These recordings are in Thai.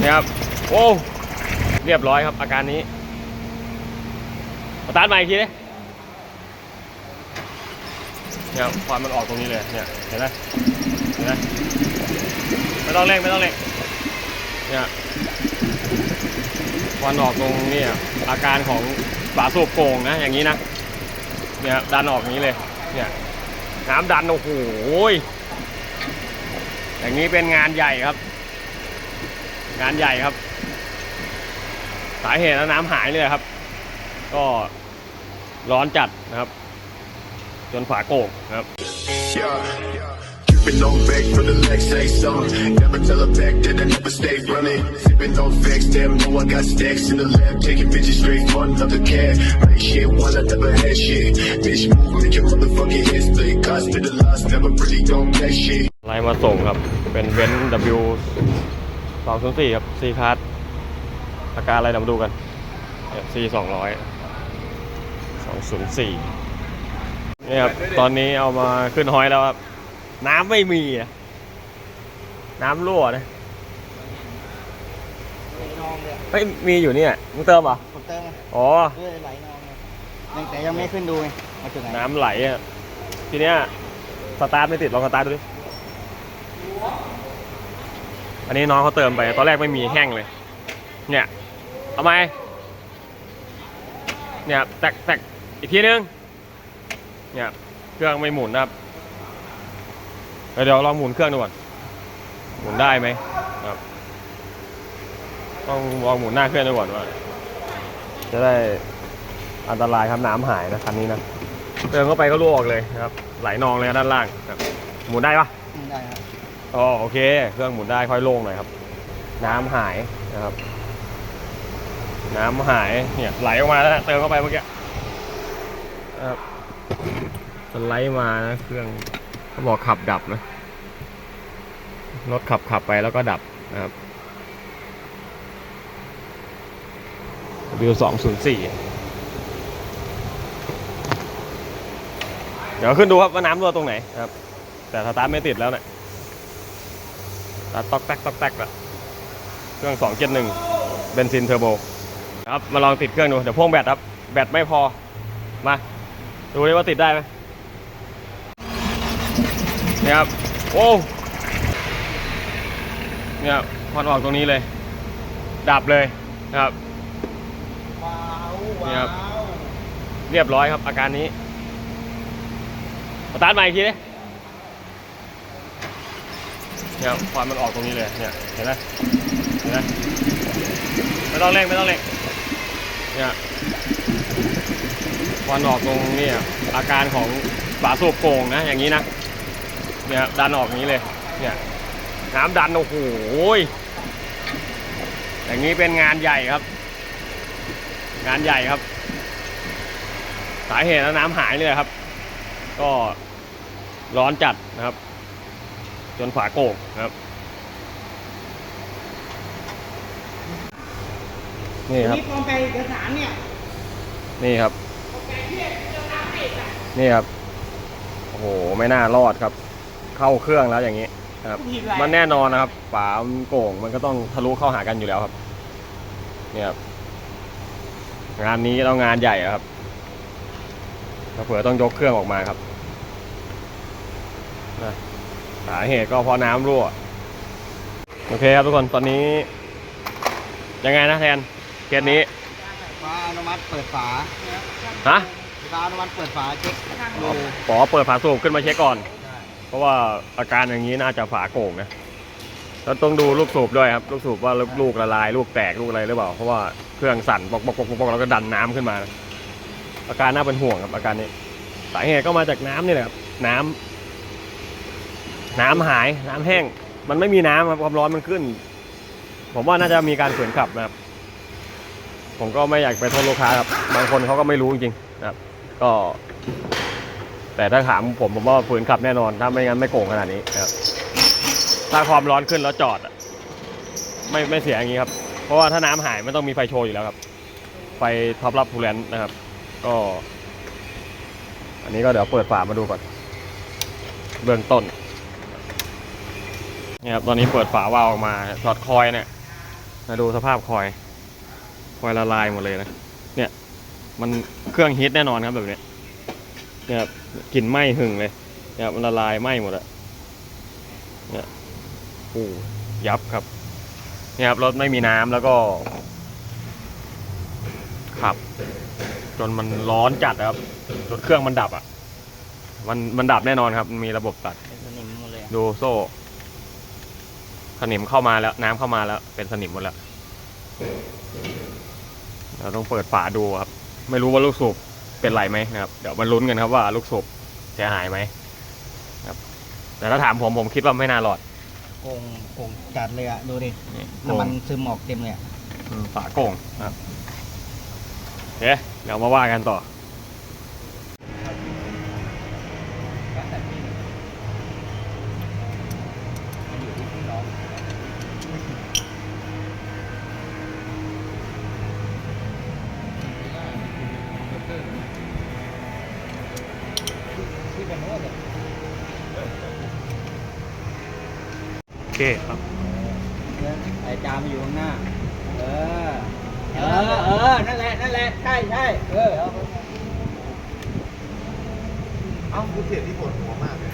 นี่ครับโอ้เรียบร้อยครับอาการนี้สตาร์ทใหม่อีกทีดิเนี่ยควันมันออกตรงนี้เลยเนี่ยเห็นไหมเห็นไหมไม่ต้องเร่งไม่ต้องเร่งเนี่ยควันออกตรงนี้อะอาการของฝาสูบโป่งนะอย่างนี้นะเนี่ยดันออกอย่างนี้เลยเนี่ยน้ำดันโอ้โหอย่างนี้เป็นงานใหญ่ครับ งานใหญ่ครับ สาเหตุแล้วน้ำหายเลยครับ ก็ร้อนจัดนะครับ จนฝาโก่งนะครับ Yeah. Keeping on vex for the next say something. Never tell her back that I never stay running. Sipping on vex, damn, know I got stacks in the lab. Taking bitches straight for another cat. Like shit, one I never had shit. Bitch, move, make your motherfucking head split. Cost me the loss, never really don't that shit. ไล่มาส่งครับ เป็นเบน ซ์ W 204ครับ C คัสอาการอะไรเดี๋ยวมาดูกันเนี่ย C 200 204นี่ครับ ตอนนี้เอามาขึ้นฮอยแล้วครับ น้ำไม่มีอะน้ำรั่วนะนองเลยเฮ้ยมีอยู่เนี่ยมึงเติมเหรอผมเติมไงอ๋อเรื่อยไหลนองเลยยังแต่ยังไม่ขึ้นดูไงมาจุดไหนน้ำไหลอะทีเนี้ยสตาร์ทไม่ติดลองสตาร์ทดูดิ อันนี้น้องเขาเติมไปตอนแรกไม่มีแห้งเลย เนี่ยเอาไหมเนี่ยแตกแตกอีกทีนึงเนี่ยเครื่องไม่หมุนนะครับเดี๋ยวลองหมุนเครื่องดูก่อนหมุนได้ไหมครับต้องลองหมุนหน้าเครื่องดูก่อนว่าจะได้อันตรายครับน้ำหายนะคันนี้นะเติมเข้าไปก็รั่วออกเลยนะครับ ไหลนองเลยด้านล่างครับหมุนได้ปะไม่ได้ครับ อ๋อโอเค เครื่องหมุนได้ค่อยโล่งหน่อยครับ น้ำหายนะครับ น้ำหายเนี่ยไหลออกมาแล้วเติมเข้าไปเมื่อกี้นะครับสไลด์มานะเครื่องเขาบอกขับดับนะรถขับขับไปแล้วก็ดับนะครับวิวสองศูนย์สี่เดี๋ยวขึ้นดูครับว่าน้ำรั่วตรงไหนครับ แต่สตาร์ทไม่ติดแล้วเนี่ย ตาร์ทต๊อกแต๊กต๊อกแต๊กละเครื่องสองเจ็ดหนึ่งเบนซินเทอร์โบครับมาลองติดเครื่องดู เดี๋ยวพ่วงแบตครับ แบตไม่พอ มา ดูดิว่าติดได้ไหมเนี่ยครับ โอ้เนี่ยควันออกตรงนี้เลย ดับเลยนะครับว้าวนี่ครัว้าบวเรียบร้อยครับอาการนี้สตาร์ทใหม่อีกทีดิ เนี่ยควันมันออกตรงนี้เลยเนี่ยเห็นไหมเห็นไหมไม่ต้องเร่งไม่ต้องเร่งเนี่ยควันออกตรงนี้ออาการของฝาสูบโป่งนะอย่างนี้นะเนี่ยดันออกอย่างนี้เลยเนี่ยน้ำดันโอ้โหอย่างนี้เป็นงานใหญ่ครับ งานใหญ่ครับ สาเหตุแล้วน้ำหายเลยครับ ก็ร้อนจัดนะครับ นฝาโก่งนะครับนี่ครับนี่ปลอมแปลงเอกสารเนี่ยนี่ครับนี่ครับโอ้โหไม่น่ารอดครับ เข้าเครื่องแล้วอย่างนี้นะครับผิดอะไรมันแน่นอนนะครับฝามันโก่งมันก็ต้องทะลุเข้าหากันอยู่แล้วครับ เนี่ยครับงานนี้ต้องงานใหญ่อะครับเผื่อต้องยกเครื่องออกมาครับนะ สาเหตุก็เพราะน้ำรั่ว โอเคครับทุกคนตอนนี้ ยังไงนะแทนเคสนี้ฟ้าอนุมัติเปิดฝาฮะฟ้าอนุมัติเปิดฝาเช็คดูขอเปิดฝาสูบขึ้นมาเช็คก่อน เพราะว่าอาการอย่างนี้น่าจะฝาโก่งนะแล้วต้องดูลูกสูบด้วยครับลูกสูบว่าลูกละลาย ลูกแตกลูกอะไรหรือเปล่าเพราะว่าเครื่องสั่นปอกปอกปอกปอกแล้วก็ดันน้ำขึ้นมา อาการน่าเป็นห่วงครับอาการนี้สาเหตุก็มาจากน้ำนี่แหละครับน้ำ น้ำหายน้ำแห้ง มันไม่มีน้ำครับความร้อนมันขึ้น ผมว่าน่าจะมีการฝืนขับนะครับ ผมก็ไม่อยากไปโทษลูกค้าครับ บางคนเขาก็ไม่รู้จริงๆนะครับ ก็ แต่ถ้าถามผมผมว่าฝืนขับแน่นอน ถ้าไม่งั้นไม่โกงขนาดนี้นะครับ ถ้าความร้อนขึ้นแล้วจอดอะไม่ไม่เสียอย่างนี้ครับ เพราะว่าถ้าน้ำหายไม่ต้องมีไฟโชว์อยู่แล้วครับ ไฟท็อปรับทูแลนนะครับ ก็ อันนี้ก็เดี๋ยวเปิดฝามาดูก่อน เบื้องต้น เนี่ยครับตอนนี้เปิดฝาวาล์วออกมาช็อตคอยเนี่ยมาดูสภาพคอย คอยละลายหมดเลยนะ เนี่ย มันเครื่องฮิตแน่นอนครับแบบเนี้ยเนี่ยครับกลิ่นไหม้หึงเลยเนี่ยมันละลายไหม้หมดอะเนี่ยโอ้ยับครับเนี่ยครับรถไม่มีน้ำแล้วก็ขับ จนมันร้อนจัดอะครับจนเครื่องมันดับอะ มันมันดับแน่นอนครับมันมีระบบตัดเป็นสนิมหมดเลยอะดูโซ่ สนิมเข้ามาแล้วน้ำเข้ามาแล้ว เป็นสนิมหมดแล้วเราต้องเปิดฝาดูครับ ไม่รู้ว่าลูกสูบเป็นไรไหมนะครับเดี๋ยวมาลุ้นกันครับว่าลูกสูบเสียหายไหมครับ แต่ถ้าถามผมผมคิดว่าไม่น่ารอดโก่งโก่งจัดเลยอะดูดินี่น้ำมันซึมออกเต็มเลยอะอืมฝาโก่งนะครับโอเคเดี๋ยวมาว่ากันต่อ คครับไอ้จามอยู่ข้างหน้า เออ เออ เออ นั่นแหละ นั่นแหละ ใช่ใช่เออ เอ้ากูเสียที่ปวดหัวมากเลย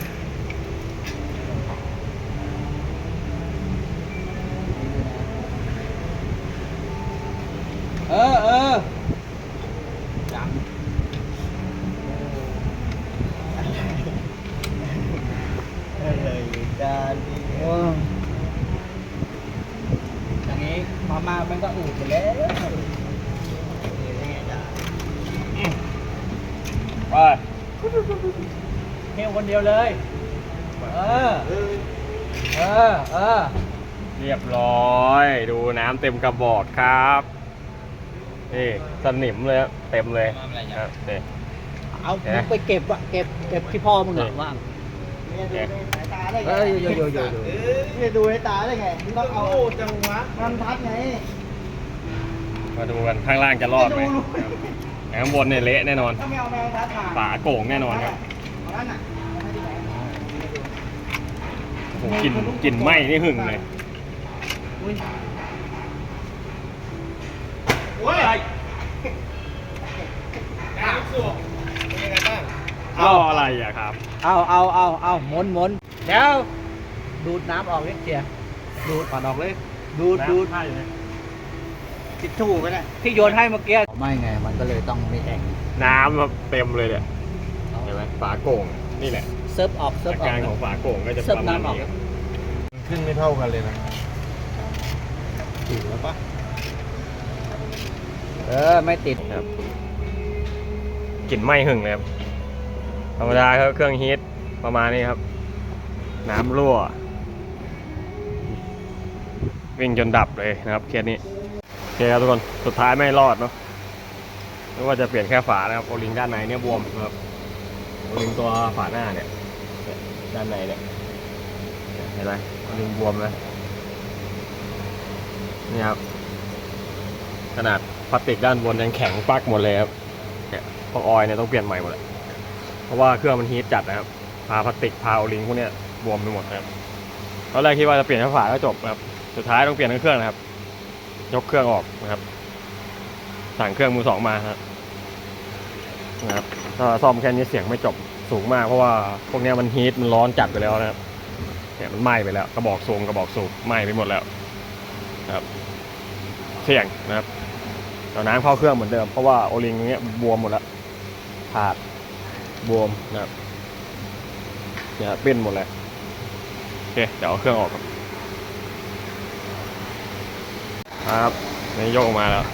เออ เออจามเออจานดีเอออย่างนี้ มันก็อืดอยู่แล้วไปเที่ยวคนเดียวเลย เออ เออ เออ เรียบร้อย ดูน้ำเต็มกระบอกครับ นี่สนิมเลยเต็มเลยครับนี่เอาไปเก็บอะเก็บเก็บที่พ่อมึงเหรอว่างเนี่ยดูในสายตาได้ไงเอ้ยโยโยโยโยเนี่ยดูในตาได้ไงต้องเอาจังหวะมันทัดไง มาดูกันข้างล่างจะรอดไหมไม่รู้ครับแต่ข้างบนเนี่ยเละแน่นอนถ้าไม่เอาแมงทัดมาฝาโก่งแน่นอนครับเอานั่นน่ะเอาให้ดีไหมโอ้โหกลิ่นกลิ่นไหม้นี่หึงเลยอุ้ยโอ้ยน้ำสูบเป็นยังไงบ้างเอาอะไรอะครับ เอาเอาเอาเอาหมุนหมุนเดี๋ยวดูดน้ำออกนิดเดียวดูดปัดออกเลย ดูดดูดทิชชู่ไปเลย ที่โยนให้เมื่อกี้ไม่ไง มันก็เลยต้องไม่แข่งน้ำแบบเต็มเลยเนี่ยเห็นไหมฝาโก่งนี่แหละเซิร์ฟออกเซิร์ฟอาออก การของฝาโก่งก็จะเสิร์ฟประมาณน้ำออก นี้ครับขึ้นไม่เท่ากันเลยนะถึงแล้วปะเออ ไม่ติดครับกลิ่นไหม้หึงเลยครับธรรมดาครับเครื่องฮีทประมาณนี้ครับ น้ำรั่ว วิ่งจนดับเลยนะครับเคสนี้โอ เคครับทุกคน สุดท้ายไม่รอดเนาะไม่ว่าจะเปลี่ยนแค่ฝานะครับโอลิงด้านในเนี่ยบวมนะครับโอลิงตัวฝาหน้าเนี่ย ด้านในเนี่ยเห็นไหมโอลิงบวมนะนี่ครับ ขนาดพลาสติกด้านบนยังแข็งปักหมดเลยครับเนี่ยพวกออยเนี่ยต้องเปลี่ยนใหม่หมดเลยเพราะว่าเครื่องมันฮีทจัดนะครับ พาพลาสติกพาโอลิงพวกเนี้ยบวมไปหมดนะครับตอนแรกคิดว่าจะเปลี่ยนแค่ฝาก็จบนะครับ สุดท้ายต้องเปลี่ยนทั้งเครื่องนะครับ ยกเครื่องออกนะครับ สั่งเครื่องมือสองมาฮะนะครับถ้าซ่อมแค่นี้เสียงไม่จบสูงมากเพราะว่าพวกนี้มันฮีทมันร้อนจัดไปแล้วนะครับเนี่ยมันไหม้ไปแล้วกระบอกสูงกระบอกสูบไหม้ไปหมดแล้วนะครับเสี่ยงนะครับเอาน้ำเข้าเครื่องเหมือนเดิมเพราะว่าโอลิงเนี้ยบวมหมดแล้วขาดบวมนะครับเนี่ยเปิ้นหมดเลยโอเคเดี๋ยวเอาเครื่องออกครับ ครับนี่โยกมาแล้ว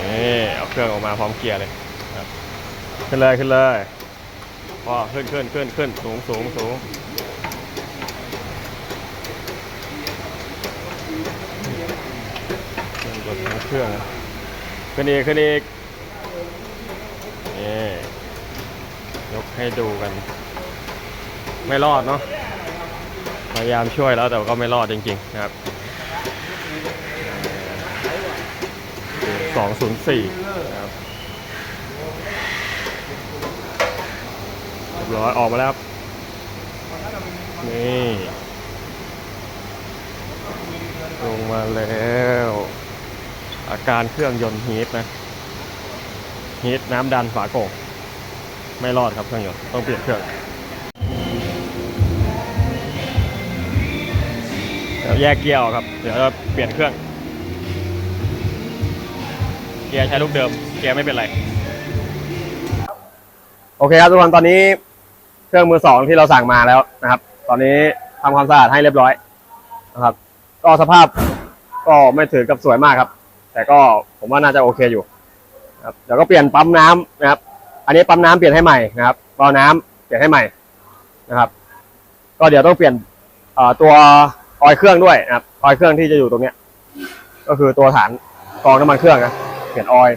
นี่เอาเครื่องออกมาพร้อมเกียร์เลยครับขึ้นเลยขึ้นเลยพอขึ้นขึ้นขึ้นขึ้นสูงสูงสูงขึ้นกดเครื่องขึ้นอีกขึ้นอีกนี่ยกให้ดูกัน ไม่รอดเนาะ พยายามช่วยแล้วแต่ก็ไม่รอดจริงๆนะครับสองศูนย์สี่ครับร้อยออกมาแล้วนี่ ลงมาแล้ว อาการเครื่องยนต์ฮีทนะฮีทน้ำดันฝาโก่งไม่รอดครับเครื่องยนต์ต้องเปลี่ยนเครื่อง เดี๋ยวแยกเกียร์ออกครับ เดี๋ยวจะเปลี่ยนเครื่อง เกียร์ใช้ลูกเดิม เกียร์ไม่เป็นไร โอเคครับทุกคนตอนนี้เครื่องมือสองที่เราสั่งมาแล้วนะครับ ตอนนี้ทำความสะอาดให้เรียบร้อยนะครับ ก็สภาพก็ไม่ถือกับสวยมากครับ แต่ก็ผมว่าน่าจะโอเคอยู่นะครับเดี๋ยวก็เปลี่ยนปั๊มน้ำนะครับ อันนี้ปั๊มน้ำเปลี่ยนให้ใหม่นะครับเบาน้ำเปลี่ยนให้ใหม่นะครับ ก็เดี๋ยวต้องเปลี่ยนเอ่อตัว ออยเครื่องด้วยนะครับออยเครื่องที่จะอยู่ตรงเนี้ย ก็คือตัวฐานกรองน้ำมันเครื่องนะเปลี่ยนออยล์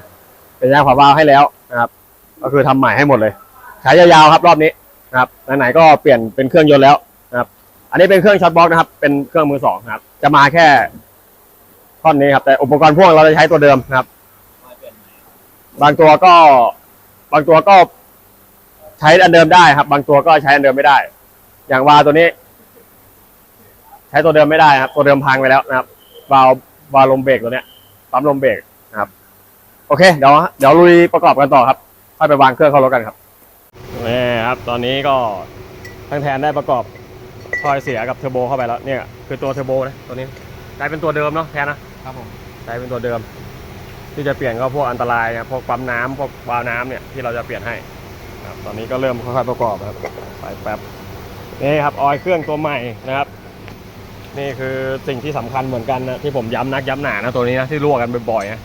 เป็นยางฝาบาวให้แล้วนะครับ ก็คือทำใหม่ให้หมดเลยใช้ยาวๆครับรอบนี้นะครับไหนๆก็เปลี่ยนเป็นเครื่องยนต์แล้วนะครับ อันนี้เป็นเครื่องช็อตบล็อกนะครับ เป็นเครื่องมือสองนะครับ จะมาแค่ท่อนนี้ครับ แต่อุปกรณ์พ่วงเราจะใช้ตัวเดิมนะครับ บางตัวก็ บางตัวก็ใช้อันเดิมได้ครับ บางตัวก็ใช้อันเดิมไม่ได้ อย่างวาตัวนี้ ช้ตัวเดิมไม่ได้ครับ ตัวเดิมพังไปแล้วนะครับวาล์ววาล์วลมเบรกตัวเนี้ยปั๊มลมเบรกนะครับ โอเคเดี๋ยวเดี๋ยวลุยประกอบกันต่อครับค่อยไปวางเครื่องเข้ารถกันครับนี่ครับ ตอนนี้ก็ทั้งแทนได้ประกอบทอยเสียกับเทอร์โบเข้าไปแล้วเนี่ยคือตัวเทอร์โบนะตัวนี้กลายเป็นตัวเดิมเนาะแทนนะครับผมกลายเป็นตัวเดิม ที่จะเปลี่ยนก็พวกอันตรายนะพวกปั๊มน้ำพวกวาล์วน้ำเนี่ยที่เราจะเปลี่ยนให้ครับตอนนี้ก็เริ่มค่อยๆประกอบครับไปแป๊บนี่ครับออยล์เครื่องตัวใหม่นะครับ นี่คือสิ่งที่สำคัญเหมือนกันนะที่ผมย้ำนักย้ำหนานะตัวนี้นะที่รั่วกันบ่อยๆนะ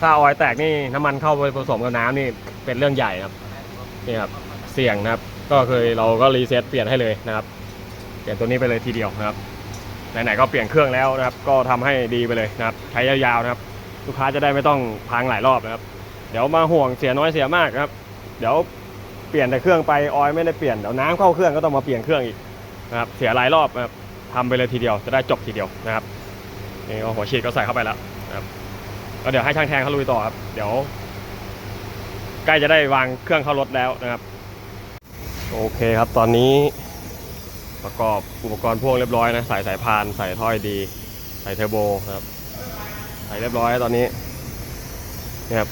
ถ้าออยแตกนี่น้ำมันเข้าไปผสมกับน้ำนี่เป็นเรื่องใหญ่นะครับนี่ครับเสี่ยงนะครับ ก็เคยเราก็รีเซ็ตเปลี่ยนให้เลยนะครับเปลี่ยนตัวนี้ไปเลยทีเดียวนะครับไหนๆก็เปลี่ยนเครื่องแล้วนะครับ ก็ทำให้ดีไปเลยนะครับใช้ยาวๆนะครับ ลูกค้าจะได้ไม่ต้องพังหลายรอบนะครับ เดี๋ยวมาห่วงเสียน้อยเสียมากนะครับ เดี๋ยวเปลี่ยนแต่เครื่องไปออยไม่ได้เปลี่ยนเดี๋ยวน้ำเข้าเครื่องก็ต้องมาเปลี่ยนเครื่องอีกนะครับเสียหลายรอบนะครับ ทำไปเลยทีเดียวจะได้จบทีเดียวนะครับนี่ก็หัวฉีดก็ใส่เข้าไปแล้วนะครับก็เดี๋ยวให้ช่างแทนเขาลุยต่อครับเดี๋ยว ใกล้จะได้วางเครื่องเข้ารถแล้วนะครับ โอเคครับตอนนี้ประกอบอุปกรณ์พ่วงเรียบร้อยนะใส่สายพานใส่ถ้อยดี ใส่เทอร์โบนะครับใส่เรียบร้อยตอนนี้นี่ครับ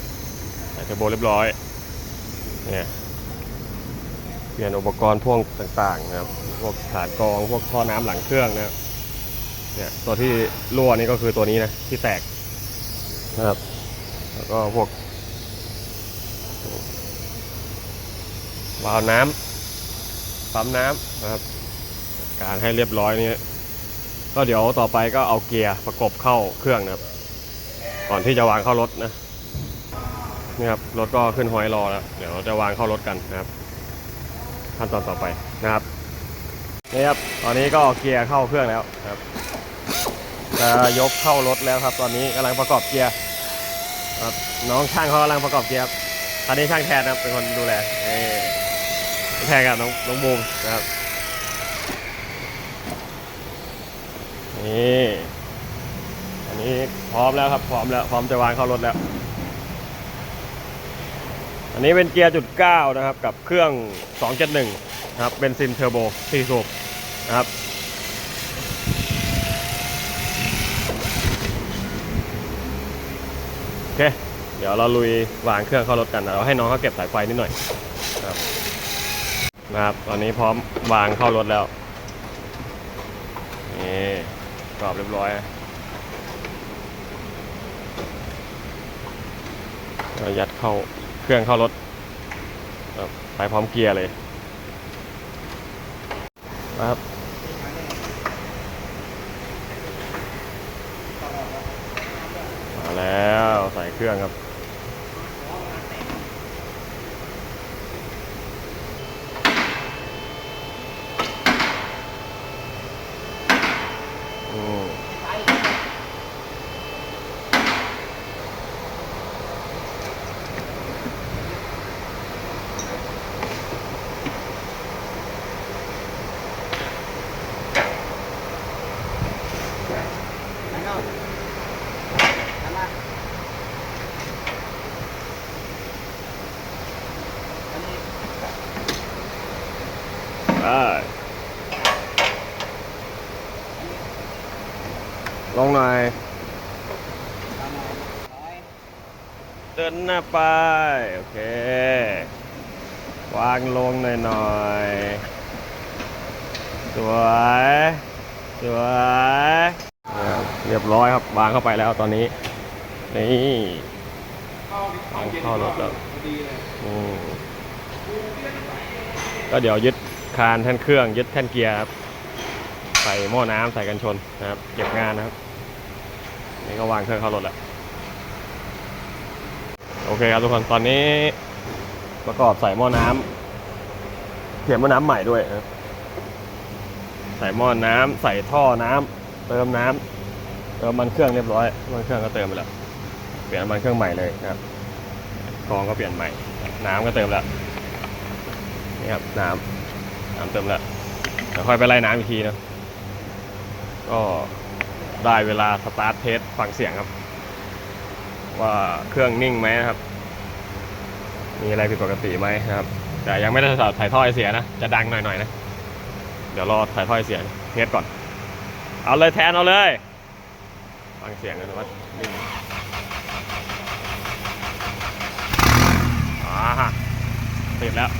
ใส่เทอร์โบเรียบร้อยเนี่ย เปลี่ยนอุปกรณ์พ่วงต่างๆนะครับ พวกฐานกรอง พวกท่อน้ำหลังเครื่องนะครับเนี่ยตัวที่รั่วนี่ก็คือตัวนี้นะที่แตกนะครับ แล้วก็พวกวาล์วน้ำปั๊มน้ำนะครับจัดการให้เรียบร้อยนี่ก็เดี๋ยวต่อไปก็เอาเกียร์ประกบเข้าเครื่องนะครับ ก่อนที่จะวางเข้ารถนะนี่ครับรถก็ขึ้นหอยรอแล้ว เดี๋ยวจะวางเข้ารถกันนะครับ ขั้นตอนต่อไปนะครับนี่ครับตอนนี้ก็เกียร์เข้าเครื่องแล้วครับจะยกเข้ารถแล้วครับ ตอนนี้กำลังประกอบเกียร์ครับน้องช่างเขากำลังประกอบเกียร์ครับตอนนี้ช่างแทนนะครับเป็นคนดูแลเอ้แทนกับน้องน้องบูมนะครับนี่อันนี้พร้อมแล้วครับพร้อมแล้วพร้อมจะวางเข้ารถแล้ว นนี้เป็นเกียร์จุดเก้านะครับกับเครื่อง 271นะครับเป็นซินเทอร์โบ4สูบนะครับโอเค เดี๋ยวเราลุยวางเครื่องเข้ารถกันเราให้น้องเขาเก็บสายไฟนิดหน่อยนะครับนะครับตอนนี้พร้อมวางเข้ารถแล้วนี่กรอบเรียบร้อยนะเรายัดเข้า เครื่องเข้ารถไปพร้อมเกียร์เลยนะครับมาแล้วใส่เครื่องครับอืม ลงหน่อย เดินหน้าไป โอเค วางลงหน่อยหน่อยๆสวย สวยเรียบร้อยครับ วางเข้าไปแล้วตอนนี้ นี่วางเข้ารถแล้วอืมก็เดี๋ยวยึดคานแท่นเครื่อง ยึดแท่นเกียร์ครับ ใส่หม้อน้ำใส่กันชนนะครับ เก็บงานนะครับ นี่ก็วางเครื่องเข้ารถแล้ว โอเคครับทุกคน ตอนนี้ประกอบใส่หม้อน้ำเปลี่ยนหม้อน้ำใหม่ด้วยนะใส่หม้อน้ำใส่ท่อน้ำเติมน้ำเติมมันเครื่องเรียบร้อยมันเครื่องก็เติมไปแล้ว เปลี่ยนน้ำมันเครื่องใหม่เลยนะครับกองก็เปลี่ยนใหม่ น้ำก็เติมแล้วนี่ครับน้ำน้ำเติมแล้วเดี๋ยวค่อยไปไล่น้ำอีกทีนะก็ ได้เวลาสตาร์ทเทสฟังเสียงครับ ว่าเครื่องนิ่งไหมนะครับ มีอะไรผิดปกติไหมนะครับ แต่ยังไม่ได้สอดถ่ายท่อไอเสียนะ จะดังหน่อยๆนะ เดี๋ยวรอถ่ายท่อไอเสียเทสก่อน เอาเลยแทนเอาเลย ฟังเสียงกันว่านิ่งอ่าติดแล้ว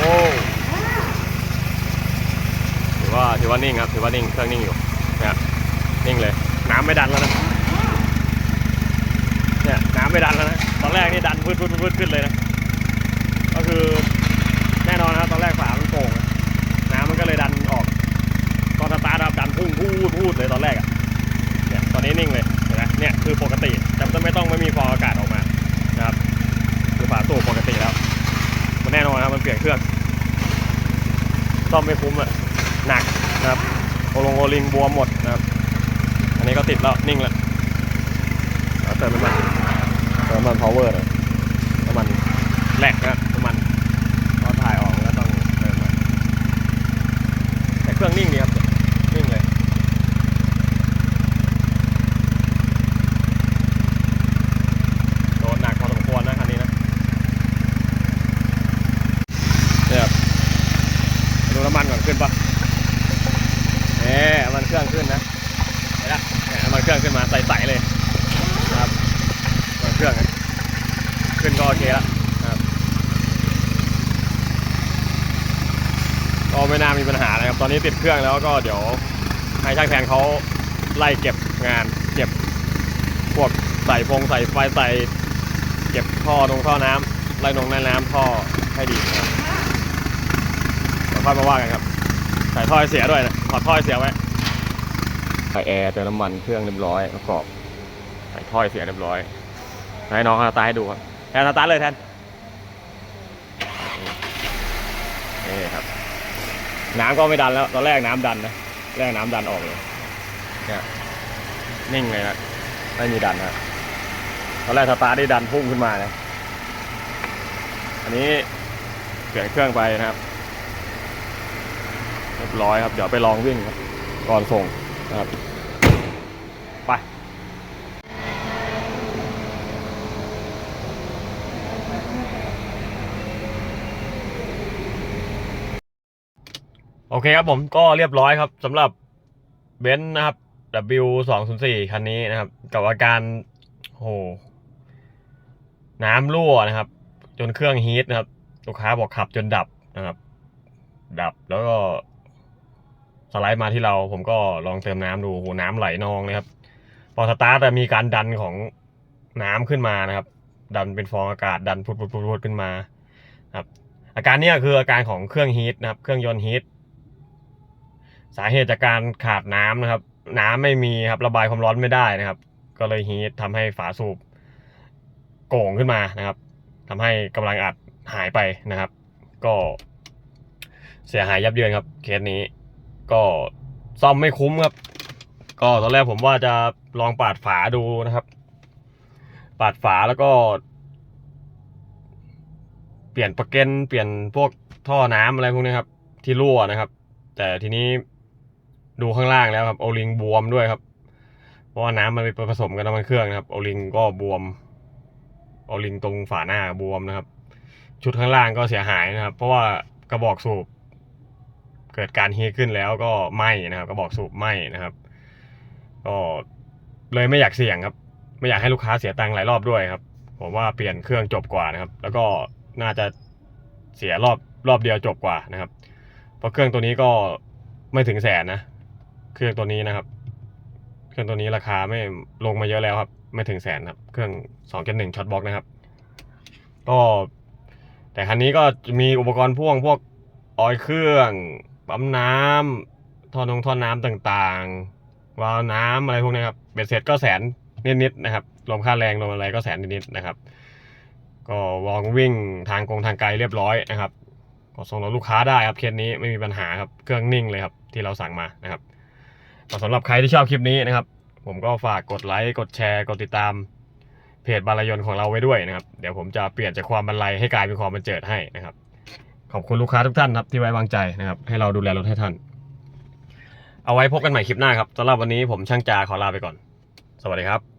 โอ้ ถือว่านิ่งครับถือว่านิ่งเครื่องนิ่งอยู่นะครับนิ่งเลย น้ำไม่ดันแล้วนะเนี่ยน้ำไม่ดันแล้วนะตอนแรกนี่ดันพืดพืดพืดขึ้นเลยนะก็คือแน่นอนครับตอนแรกฝามันโป่งน้ำมันก็เลยดันออกตอนสตาร์ทครับดันพุ่งพูดพูดเลยตอนแรกอะเนี่ยตอนนี้นิ่งเลยเห็นไหมเนี่ยคือปกติจะไม่ต้องไม่มีฟองอากาศออกมานะครับคือฝาสูบปกติแล้วมันแน่นอนครับมันเปลี่ยนเครื่องซ่อมไม่คุ้มอะหนัก นะครับโอลงโอลิงบวมหมดนะครับ อันนี้ก็ติดแล้วนิ่งแล้วแล้วเติมน้ำมันเติมน้ำมัน power หน่อยน้ำมันแหลกนะน้ำมันพอถ่ายออกก็ต้องเติมหน่อยแต่เครื่องนิ่งดีครับ นิ่งเลย โดนหนักพอสมควรนะคันนี้นะเนี่ยครับดูน้ำมันก่อนขึ้นปะเอ๊ะมันเครื่องขึ้นนะเห็นละเนี่ยน้ำมันเครื่องขึ้นมาใสๆเลย นะครับเปิดเครื่องนะขึ้นก็โอเคแล้วนะครับก็ไม่น่ามีปัญหานะครับ ตอนนี้ติด เครื่องแล้วก็เดี๋ยวให้ช่างแทนเขาไล่เก็บงาน เก็บพวกใส่ฟงใส่ไฟใส่เก็บท่อลงท่อน้ำไล่ลงในน้ำท่อให้ดีครับเดี๋ยวค่อยมาว่ากันครับใส่ท่อเสียด้วยนะถอดท่อเสียไว้ใส่แอร์เติมน้ำมันเครื่องเรียบร้อยประกอบใส่ถ้อเสียเรียบร้อยให้น้องเขาตาให้ดูครับแทนตาร์ทเลยแทนครับ น้ำก็ไม่ดันแล้ว ตอนแรกน้ำดันนะแรกน้ำดันออกเลยเนี่ยนิ่งเลยนะไม่มีดันนะตอนแรกสตาร์ทได้ดันพุ่งขึ้นมานะอันนี้เปลี่ยนเครื่องไปนะครับเรียบร้อยครับ เดี๋ยวไปลองวิ่งครับก่อนส่งนะครับ ไป โอเคครับผมก็เรียบร้อยครับสำหรับเบนซ์นะครับ W 2 0 4 คันนี้นะครับ กับอาการโหน้ำรั่วนะครับ จนเครื่องฮีทนะครับลูกค้าบอกขับจนดับนะครับ ดับแล้วก็สไลด์มาที่เรา ผมก็ลองเติมน้ำดูโหน้ำไหลนองเลยครับพอสตาร์ทแต่มีการดันของน้ำขึ้นมานะครับ ดันเป็นฟองอากาศดันพุดพุดพุดพุดขึ้นมาครับอาการนี้คืออาการของเครื่องฮีทนะครับ เครื่องยนต์ฮีท สาเหตุจากการขาดน้ำนะครับ น้ำไม่มีครับระบายความร้อนไม่ได้นะครับ ก็เลยฮีททำให้ฝาสูบโก่งขึ้นมานะครับทำให้กำลังอัดหายไปนะครับ ก็เสียหายยับเยินครับเคสนี้ ก็ซ่อมไม่คุ้มครับ ก็ตอนแรกผมว่าจะลองปาดฝาดูนะครับ ปาดฝาแล้วก็ เปลี่ยนประเกันเปลี่ยนพวกท่อน้ำอะไรพวกนี้ครับ ที่รั่วนะครับ แต่ทีนี้ ดูข้างล่างแล้วครับโอลิงบวมด้วยครับ เพราะว่าน้ำมันไปผสมกับน้ำมันเครื่องนะครับโอลิงก็บวมโอลิงตรงฝาหน้าบวมนะครับ ชุดข้างล่างก็เสียหายนะครับ เพราะว่ากระบอกสูบ เกิดการเฮขึ้นแล้วก็ไหม้นะครับก็บอกสูบไหม้นะครับ ก็เลยไม่อยากเสี่ยงครับ ไม่อยากให้ลูกค้าเสียตังค์หลายรอบด้วยครับ ผมว่าเปลี่ยนเครื่องจบกว่านะครับ แล้วก็น่าจะเสียรอบรอบเดียวจบกว่านะครับ เพราะเครื่องตัวนี้ก็ไม่ถึงแสนนะ เครื่องตัวนี้นะครับ เครื่องตัวนี้ราคาไม่ลงมาเยอะแล้วครับ ไม่ถึงแสนครับ เครื่อง2 1ช็อตบ็อกนะครับ ก็ แต่คันนี้ก็มีอุปกรณ์พ่วงพวกออยเครื่องปั๊มน้ำท่อนงท่อน้ำต่างๆ วาล์วน้ำอะไรพวกนี้ครับเบ็ดเสร็จก็แสนนิดๆนะครับรวมค่าแรงรวมอะไรก็แสนนิดๆนะครับ ก็วองวิ่งทางกงทางไกลเรียบร้อยนะครับก็ส่งรถลูกค้าได้ครับเคสนี้ไม่มีปัญหาครับเครื่องนิ่งเลยครับที่เราสั่งมานะครับ ก็สำหรับใครที่ชอบคลิปนี้นะครับ ผมก็ฝากกดไลค์ กดแชร์ กดติดตาม เพจบรรยนต์ของเราไว้ด้วยนะครับ เดี๋ยวผมจะเปลี่ยนจากความบรรลัยให้กลายเป็นความบันเจิดให้นะครับ ขอบคุณลูกค้าทุกท่านครับที่ไว้วางใจนะครับ ให้เราดูแลรถให้ท่าน เอาไว้พบกันใหม่คลิปหน้าครับสำหรับวันนี้ผมช่างจาขอลาไปก่อน สวัสดีครับ